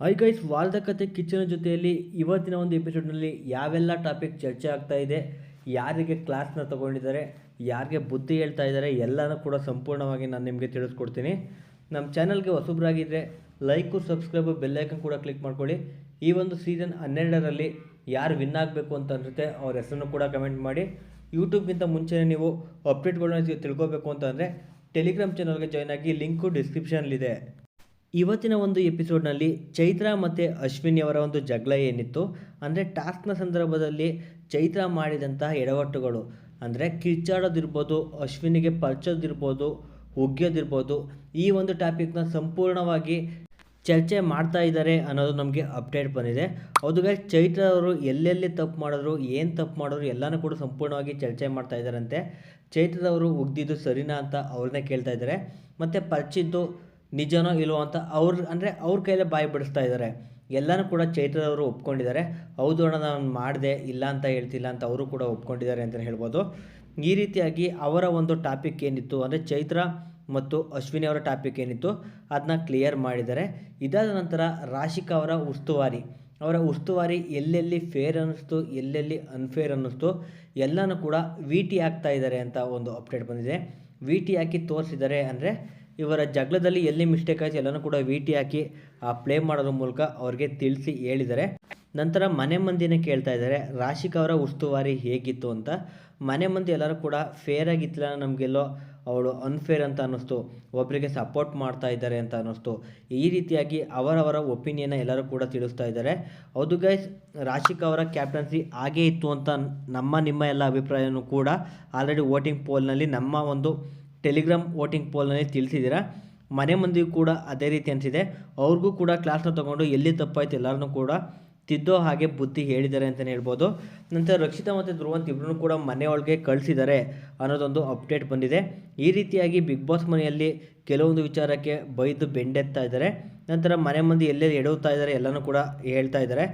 High guys ವಾರದ ಕತೆ kitchen ಜೊತೆಯಲ್ಲಿ ಇವತ್ತಿನ ಒಂದು ಎಪಿಸೋಡ್ನಲ್ಲಿ ಯಾವೆಲ್ಲ ಟಾಪಿಕ್ ಚರ್ಚೆ ಆಗ್ತಾ ಇದೆ, ಯಾರಿಗೆ ಕ್ಲಾಸ್ನ ತಗೊಂಡಿದ್ದಾರೆ, ಯಾರಿಗೆ ಬುದ್ಧಿ ಹೇಳ್ತಾ ಇದ್ದಾರೆ, ಎಲ್ಲನೂ ಕೂಡ ಸಂಪೂರ್ಣವಾಗಿ ನಾನು ನಿಮಗೆ ತಿಳಿಸ್ಕೊಡ್ತೀನಿ. ನಮ್ಮ ಚಾನಲ್ಗೆ ಹೊಸಬ್ರಾಗಿದ್ದರೆ ಲೈಕು ಸಬ್ಸ್ಕ್ರೈಬು ಬೆಲ್ಲೈಕನ್ ಕೂಡ ಕ್ಲಿಕ್ ಮಾಡ್ಕೊಳ್ಳಿ. ಈ ಒಂದು ಸೀಸನ್ ಹನ್ನೆರಡರಲ್ಲಿ ಯಾರು ವಿನ್ ಆಗಬೇಕು ಅಂತ ಅನಿಸುತ್ತೆ ಅವ್ರ ಹೆಸರನ್ನು ಕೂಡ ಕಮೆಂಟ್ ಮಾಡಿ. ಯೂಟ್ಯೂಬ್ಗಿಂತ ಮುಂಚೆನೇ ನೀವು ಅಪ್ಡೇಟ್ಗಳನ್ನ ತಿಳ್ಕೊಬೇಕು ಅಂತಂದರೆ ಟೆಲಿಗ್ರಾಮ್ ಚಾನಲ್ಗೆ ಜಾಯ್ನ್ ಆಗಿ ಲಿಂಕು ಡಿಸ್ಕ್ರಿಪ್ಷನ್ಲಿದೆ ಇವತ್ತಿನ ಒಂದು ಎಪಿಸೋಡ್ನಲ್ಲಿ ಚೈತ್ರ ಮತ್ತು ಅಶ್ವಿನಿಯವರ ಒಂದು ಜಗಳ ಏನಿತ್ತು, ಅಂದರೆ ಟಾಸ್ಕ್ನ ಸಂದರ್ಭದಲ್ಲಿ ಚೈತ್ರ ಮಾಡಿದಂತಹ ಎಡವಟ್ಟುಗಳು, ಅಂದರೆ ಕಿರ್ಚಾಡೋದಿರ್ಬೋದು, ಅಶ್ವಿನಿಗೆ ಪರ್ಚೋದಿರ್ಬೋದು, ಉಗ್ಯೋದಿರ್ಬೋದು, ಈ ಒಂದು ಟಾಪಿಕ್ನ ಸಂಪೂರ್ಣವಾಗಿ ಚರ್ಚೆ ಮಾಡ್ತಾ ಇದ್ದಾರೆ ಅನ್ನೋದು ನಮಗೆ ಅಪ್ಡೇಟ್ ಬಂದಿದೆ. ಹೌದು ಚೈತ್ರ ಅವರು ಎಲ್ಲೆಲ್ಲಿ ತಪ್ಪು ಮಾಡಿದ್ರು, ಏನು ತಪ್ಪು ಮಾಡಿದ್ರು, ಎಲ್ಲನೂ ಕೂಡ ಸಂಪೂರ್ಣವಾಗಿ ಚರ್ಚೆ ಮಾಡ್ತಾ ಇದ್ದಾರಂತೆ. ಚೈತ್ರದವರು ಉಗ್ದಿದ್ದು ಸರಿನಾ ಅಂತ ಅವ್ರನ್ನೇ ಕೇಳ್ತಾ ಇದ್ದಾರೆ. ಮತ್ತು ಪರ್ಚಿದ್ದು ನಿಜನೋ ಇಲ್ವೋ ಅಂತ ಅವ್ರ, ಅಂದರೆ ಅವ್ರ ಕೈಲೇ ಬಾಯಿ ಬಿಡಿಸ್ತಾ ಇದ್ದಾರೆ ಎಲ್ಲನೂ ಕೂಡ ಚೈತ್ರದವರು ಒಪ್ಕೊಂಡಿದ್ದಾರೆ. ಹೌದು ಅಣ್ಣ, ನಾನು ಮಾಡಿದೆ, ಇಲ್ಲ ಅಂತ ಹೇಳ್ತಿಲ್ಲ ಅಂತ ಅವರು ಕೂಡ ಒಪ್ಕೊಂಡಿದ್ದಾರೆ ಅಂತಲೇ ಹೇಳ್ಬೋದು. ಈ ರೀತಿಯಾಗಿ ಅವರ ಒಂದು ಟಾಪಿಕ್ ಏನಿತ್ತು ಅಂದರೆ ಚೈತ್ರ ಮತ್ತು ಅಶ್ವಿನಿ ಅವರ ಟಾಪಿಕ್ ಏನಿತ್ತು ಅದನ್ನ ಕ್ಲಿಯರ್ ಮಾಡಿದ್ದಾರೆ. ಇದಾದ ನಂತರ ರಾಶಿಕಾ ಅವರ ಉಸ್ತುವಾರಿ. ಅವರ ಉಸ್ತುವಾರಿ ಎಲ್ಲೆಲ್ಲಿ ಫೇರ್ ಅನ್ನಿಸ್ತು, ಎಲ್ಲೆಲ್ಲಿ ಅನ್ಫೇರ್ ಅನ್ನಿಸ್ತು, ಎಲ್ಲನೂ ಕೂಡ ವಿ ಟಿ ಆಗ್ತಾ ಇದ್ದಾರೆ ಅಂತ ಒಂದು ಅಪ್ಡೇಟ್ ಬಂದಿದೆ. ವಿ ಟಿ ಹಾಕಿ ತೋರಿಸಿದ್ದಾರೆ ಅಂದರೆ ಇವರ ಜಗಳದಲ್ಲಿ ಎಲ್ಲಿ ಮಿಸ್ಟೇಕ್ ಆಯಿತು ಎಲ್ಲನೂ ಕೂಡ ವಿಟಿ ಹಾಕಿ, ಆ ಪ್ಲೇ ಮಾಡೋದ್ರ ಮೂಲಕ ಅವ್ರಿಗೆ ತಿಳಿಸಿ ಹೇಳಿದ್ದಾರೆ. ನಂತರ ಮನೆ ಮಂದಿನೇ ಕೇಳ್ತಾ ಇದ್ದಾರೆ, ರಾಶಿಕ್ ಅವರ ಉಸ್ತುವಾರಿ ಹೇಗಿತ್ತು ಅಂತ. ಮನೆ ಮಂದಿ ಎಲ್ಲರೂ ಕೂಡ ಫೇರ್ ಆಗಿತ್ತಿಲ್ಲ ನಮಗೆಲ್ಲೋ, ಅವಳು ಅನ್ಫೇರ್ ಅಂತ ಅನ್ನಿಸ್ತು. ಒಬ್ಬರಿಗೆ ಸಪೋರ್ಟ್ ಮಾಡ್ತಾ ಇದ್ದಾರೆ ಅಂತ ಅನ್ನಿಸ್ತು. ಈ ರೀತಿಯಾಗಿ ಅವರವರ ಒಪಿನಿಯನ್ನ ಎಲ್ಲರೂ ಕೂಡ ತಿಳಿಸ್ತಾ ಇದ್ದಾರೆ. ಹೌದು ಗೈಸ್ ರಾಶಿಕ್ ಅವರ ಕ್ಯಾಪ್ಟನ್ಸಿ ಹಾಗೇ ಇತ್ತು ಅಂತ ನಮ್ಮ, ನಿಮ್ಮ ಎಲ್ಲ ಅಭಿಪ್ರಾಯನೂ ಕೂಡ. ಆಲ್ರೆಡಿ ವೋಟಿಂಗ್ ಪೋಲ್ನಲ್ಲಿ ನಮ್ಮ ಒಂದು ಟೆಲಿಗ್ರಾಮ್ ವೋಟಿಂಗ್ ಪೋಲ್ನಲ್ಲಿ ತಿಳಿಸಿದ್ದೀರಾ? ಮನೆ ಮಂದಿಗೂ ಕೂಡ ಅದೇ ರೀತಿ ಅನಿಸಿದೆ. ಅವ್ರಿಗೂ ಕೂಡ ಕ್ಲಾಸ್ನ ತೊಗೊಂಡು ಎಲ್ಲಿ ತಪ್ಪಾಯ್ತು ಎಲ್ಲರನ್ನೂ ಕೂಡ ತಿದ್ದೋ ಹಾಗೆ ಬುದ್ಧಿ ಹೇಳಿದ್ದಾರೆ ಅಂತಲೇ ಹೇಳ್ಬೋದು. ನಂತರ ರಕ್ಷಿತಾ ಮತ್ತು ಧ್ರುವಂತ ಇಬ್ಬರೂ ಕೂಡ ಮನೆಯೊಳಗೆ ಕಳಿಸಿದ್ದಾರೆ ಅನ್ನೋದೊಂದು ಅಪ್ಡೇಟ್ ಬಂದಿದೆ. ಈ ರೀತಿಯಾಗಿ ಬಿಗ್ ಬಾಸ್ ಮನೆಯಲ್ಲಿ ಕೆಲವೊಂದು ವಿಚಾರಕ್ಕೆ ಬೈದು ಬೆಂಡೆತ್ತಾ ಇದ್ದಾರೆ. ನಂತರ ಮನೆ ಮಂದಿ ಎಲ್ಲೆಲ್ಲಿ ಎಡವುತ್ತಾ ಇದ್ದಾರೆ ಎಲ್ಲನೂ ಕೂಡ ಹೇಳ್ತಾ ಇದ್ದಾರೆ.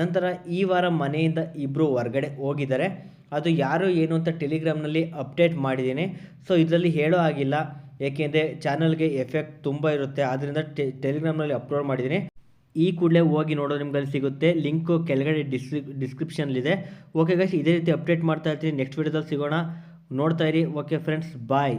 ನಂತರ ಈ ವಾರ ಮನೆಯಿಂದ ಇಬ್ಬರು ಹೊರಗಡೆ ಹೋಗಿದ್ದಾರೆ. ಅದು ಯಾರು ಏನು ಅಂತ ಟೆಲಿಗ್ರಾಮ್ನಲ್ಲಿ ಅಪ್ಡೇಟ್ ಮಾಡಿದ್ದೀನಿ. ಸೊ ಇದರಲ್ಲಿ ಹೇಳೋ ಆಗಿಲ್ಲ ಏಕೆಂದರೆ ಚಾನಲ್ಗೆ ಎಫೆಕ್ಟ್ ತುಂಬ ಇರುತ್ತೆ. ಆದ್ದರಿಂದ ಟೆಲಿಗ್ರಾಮ್ನಲ್ಲಿ ಅಪ್ಲೋಡ್ ಮಾಡಿದ್ದೀನಿ. ಈ ಕೂಡಲೇ ಹೋಗಿ ನೋಡೋದು ನಿಮ್ಗೆ ಸಿಗುತ್ತೆ. ಲಿಂಕು ಕೆಳಗಡೆ ಡಿಸ್ಕ್ರಿ ಡಿಸ್ಕ್ರಿಪ್ಷನ್ಲಿದೆ ಓಕೆ ಗಾಯ್ಸ್ ಇದೇ ರೀತಿ ಅಪ್ಡೇಟ್ ಮಾಡ್ತಾ ಇರ್ತೀನಿ. ನೆಕ್ಸ್ಟ್ ವೀಡಿಯೋದಲ್ಲಿ ಸಿಗೋಣ. ನೋಡ್ತಾ ಇರಿ. Okay friends, bye.